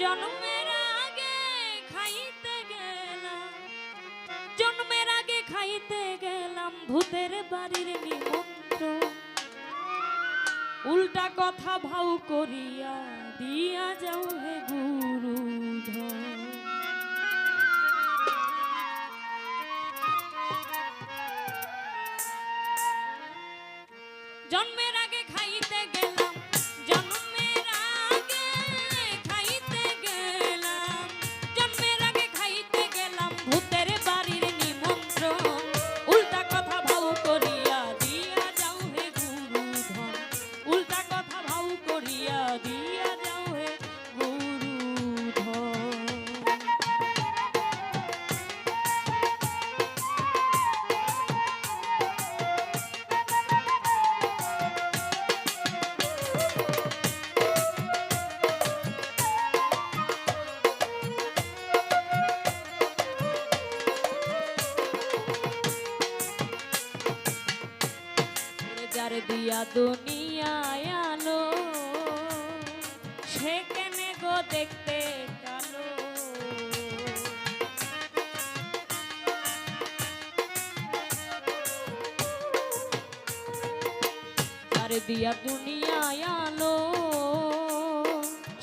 জন্মের আগে খাইতে গেলাম। জন্মের আগে খাইতে গেলাম ভূতের বাড়ির নিমন্ত্র উল্টা কথা ভাউ করিয়া দিয়া যাও হে গুরু জন্মের দিয়া দুনিয়ায় আলো। সে কেনে গো দেখতে কালো? যার দিয়া দুনিয়ায় আলো।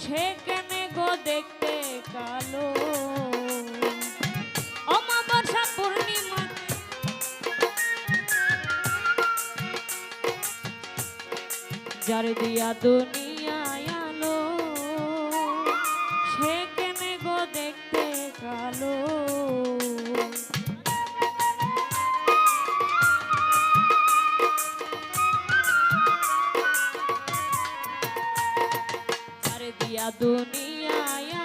সে কেনে গো দেখতে কালো? যার দিয়া দুনিয়ায় আলো সে কেনে গো দেখতে কালো? যার দিয়া দুনিয়ায়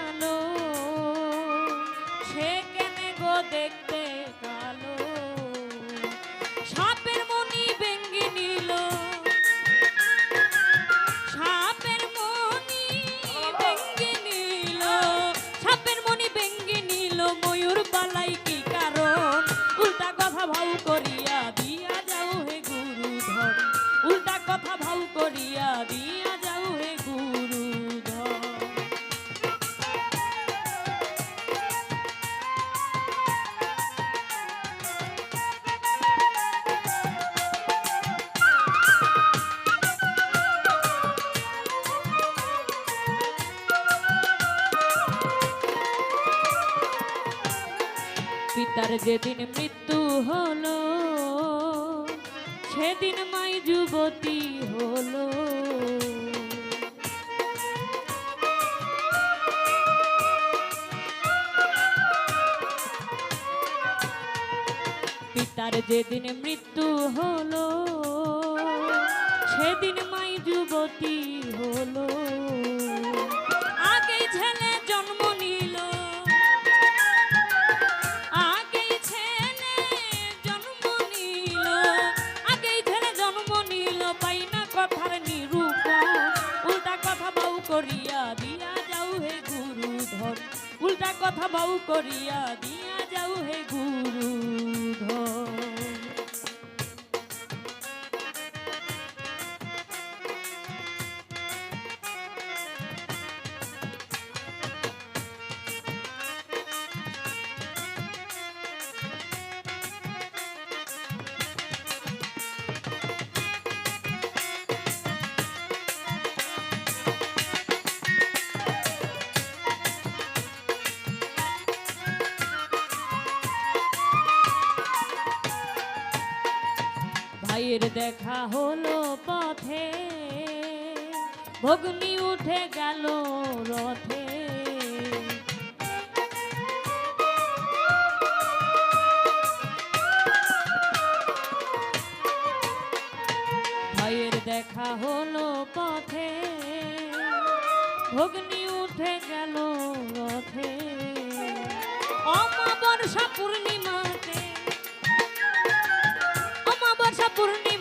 করিয়া দিয়া যাও হে গুরু পিতার যেদিন মৃত্যু হলো সেদিন মাই যুবতী হলো। পিতার যেদিন মৃত্যু হলো সেদিন মাই যুবতী হলো। কথা বাউ করিয়া দিয়া যাও হে গুরু দেখা হলো পথে। ভগ্নি উঠে গেল রথে। ভাইয়ের দেখা হলো পথে। ভগ্নি উঠে গেল রথে। অমাবর্ষা পূর্ণিমাতে, অমাবস্যা পূর্ণিমাতে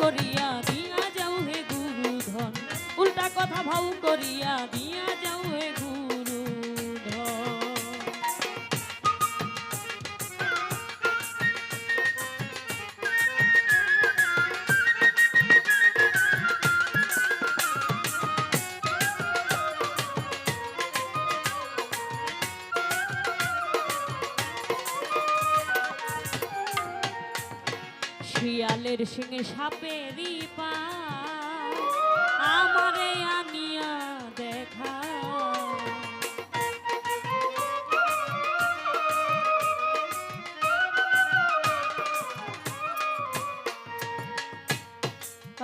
করিয়া দিয়া যাও হে গুরুধন। উল্টা কথা ভাউ করিয়া দিয়া শিয়ালের সিংহে সাপেরই পা আমারে আনিয়া দেখা।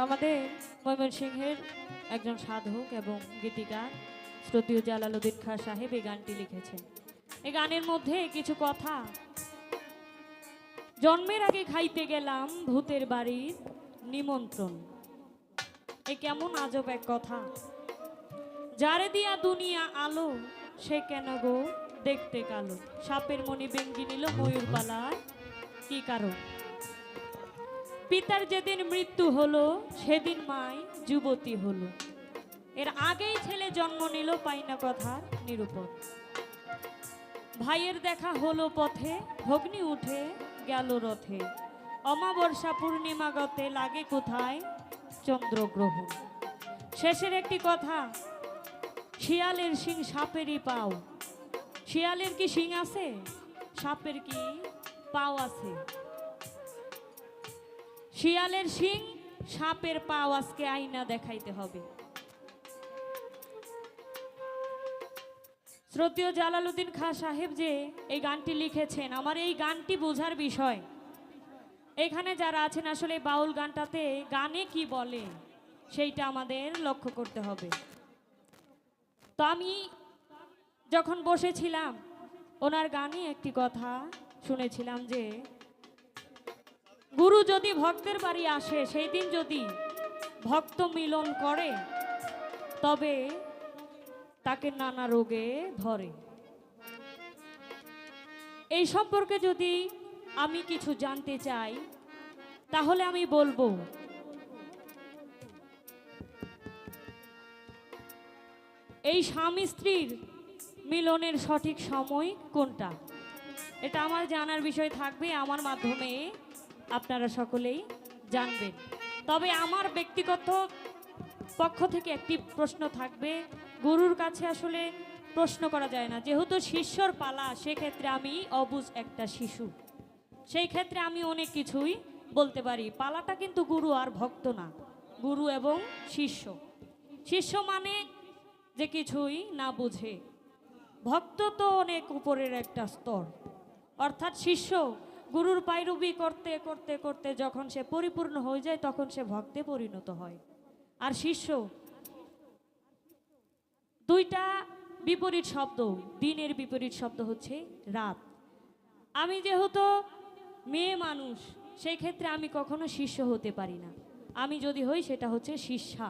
আমাদের ময়মনসিংহের একজন সাধক এবং গীতিকার শ্রদ্ধীয় জালালুদ্দিন খাঁ সাহেব এই গানটি লিখেছেন। এই গানের মধ্যে কিছু কথা জন্মের আগে খাইতে গেলাম ভূতের বাড়ির নিমন্ত্রণ। এ কেমন আজব এক কথা। যারে দিয়া দুনিয়া আলো সে কেন গো দেখতে কালো? সাপের মণি বেঙ্গি নিল ময়ূর পালার কি কারণ? পিতার যেদিন মৃত্যু হলো সেদিন মায় যুবতী হলো। এর আগেই ছেলে জন্ম নিল পাইনা কথার নিরূপণ। ভাইয়ের দেখা হলো পথে, ভগ্নি উঠে গেল রথে। অমাবর্ষা পূর্ণিমা গতে লাগে কোথায়? চন্দ্রগ্রহণ। শেষের একটি কথা, শিয়ালের শিং সাপেরই পাও। শিয়ালের কি শিং আছে? সাপের কি পাও আছে? শিয়ালের শিং, সাপের পাও আজকে আইনা দেখাইতে হবে। শ্রদ্ধেয় জালালুদ্দিন খাঁ সাহেব যে এই গানটি লিখেছেন, আমার এই গানটি বোঝার বিষয়। এখানে যারা আছেন, আসলে বাউল গানটাতে গানে কি বলে, সেইটা আমাদের লক্ষ্য করতে হবে। তো আমি যখন বসেছিলাম, ওনার গানে একটি কথা শুনেছিলাম যে, গুরু যদি ভক্তের বাড়ি আসে, সেই দিন যদি ভক্ত মিলন করে, তবে তাকে নানা রোগে ধরে। এই সম্পর্কে যদি আমি কিছু জানতে চাই, তাহলে আমি বলব, এই স্বামী স্ত্রীর মিলনের সঠিক সময় কোনটা? এটা আমার জানার বিষয় থাকবে, আমার মাধ্যমে আপনারা সকলেই জানবেন। তবে আমার ব্যক্তিগত পক্ষ থেকে একটি প্রশ্ন থাকবে গুরুর কাছে আসলে প্রশ্ন করা যায় না। যেহেতু শিষ্যর পালা, সেক্ষেত্রে আমি অবুজ একটা শিশু। সেই ক্ষেত্রে আমি অনেক কিছুই বলতে পারি। পালাটা কিন্তু গুরু আর ভক্ত না, গুরু এবং শিষ্য। শিষ্য মানে যে কিছুই না বুঝে। ভক্ত তো অনেক উপরের একটা স্তর। অর্থাৎ শিষ্য গুরুর পায়রবি করতে করতে করতে যখন সে পরিপূর্ণ হয়ে যায়, তখন সে ভক্তে পরিণত হয়। আর শিষ্য দুইটা বিপরীত শব্দ, দিনের বিপরীত শব্দ হচ্ছে রাত। আমি যেহেতু মেয়ে মানুষ সেই ক্ষেত্রে আমি কখনো শিষ্য হতে পারি না। আমি যদি হই, সেটা হচ্ছে শিষ্যা।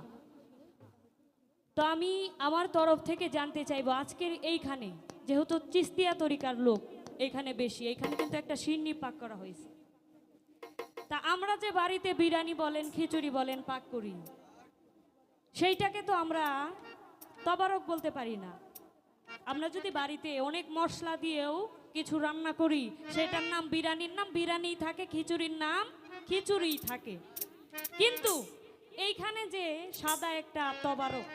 তো আমি আমার তরফ থেকে জানতে চাইব, আজকের এইখানে যেহেতু চিস্তিয়া তরিকার লোক এখানে বেশি এখানে কিন্তু একটা সিন্নি পাক করা হয়েছে। তা আমরা যে বাড়িতে বিরিয়ানি বলেন, খিচুড়ি বলেন, পাক করি, সেইটাকে তো আমরা তবারক বলতে পারি না। আমরা যদি বাড়িতে অনেক মশলা দিয়েও কিছু রান্না করি, সেটার নাম বিরিয়ানির নাম, বিরিয়ানি থাকে, খিচুড়ির নাম খিচুড়ি থাকে। কিন্তু এইখানে যে সাদা একটা তবারক,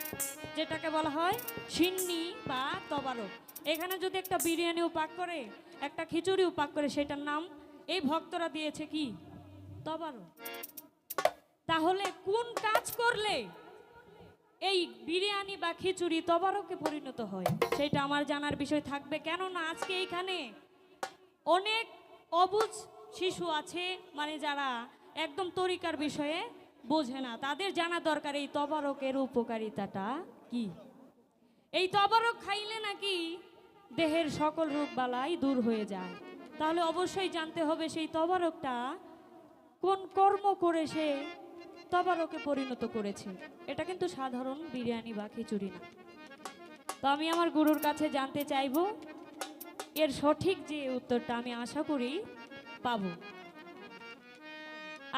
যেটাকে বলা হয় সিন্নি বা তবারক, এখানে যদি একটা বিরিয়ানিও পাক করে, একটা খিচুড়িও পাক করে, সেটার নাম এই ভক্তরা দিয়েছে কি? তবারক। তাহলে কোন কাজ করলে এই বিরিয়ানি বা খিচুড়ি তবারকে পরিণত হয়। সেটা আমার জানার বিষয় থাকবে। কেননা আজকে এইখানে অনেক অবুঝ শিশু আছে মানে যারা একদম তরিকার বিষয়ে বোঝে না। তাদের জানা দরকার এই তবারকের উপকারিতাটা কি? এই তবারক খাইলে নাকি দেহের সকল রোগ বালাই দূর হয়ে যায়। তাহলে অবশ্যই জানতে হবে সেই তবারকটা কোন কর্ম করে সে তবারকে পরিণত করেছে। এটা কিন্তু সাধারণ বিরিয়ানি বা খিচুড়ি না। তো আমি আমার গুরুর কাছে জানতে চাইব, এর সঠিক যে উত্তরটা আমি আশা করি পাবো।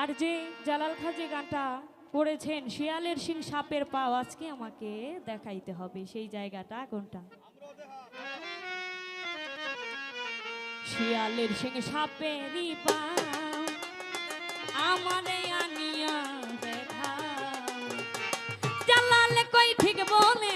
আর যে জালাল খা যে গানটা করেছেন, শিয়ালের সিং সাপের পাও, আজকে আমাকে দেখাইতে হবে সেই জায়গাটা, কোনটা? শিয়ালের সিং সাপেরই পাও, আমারে আনিয়া only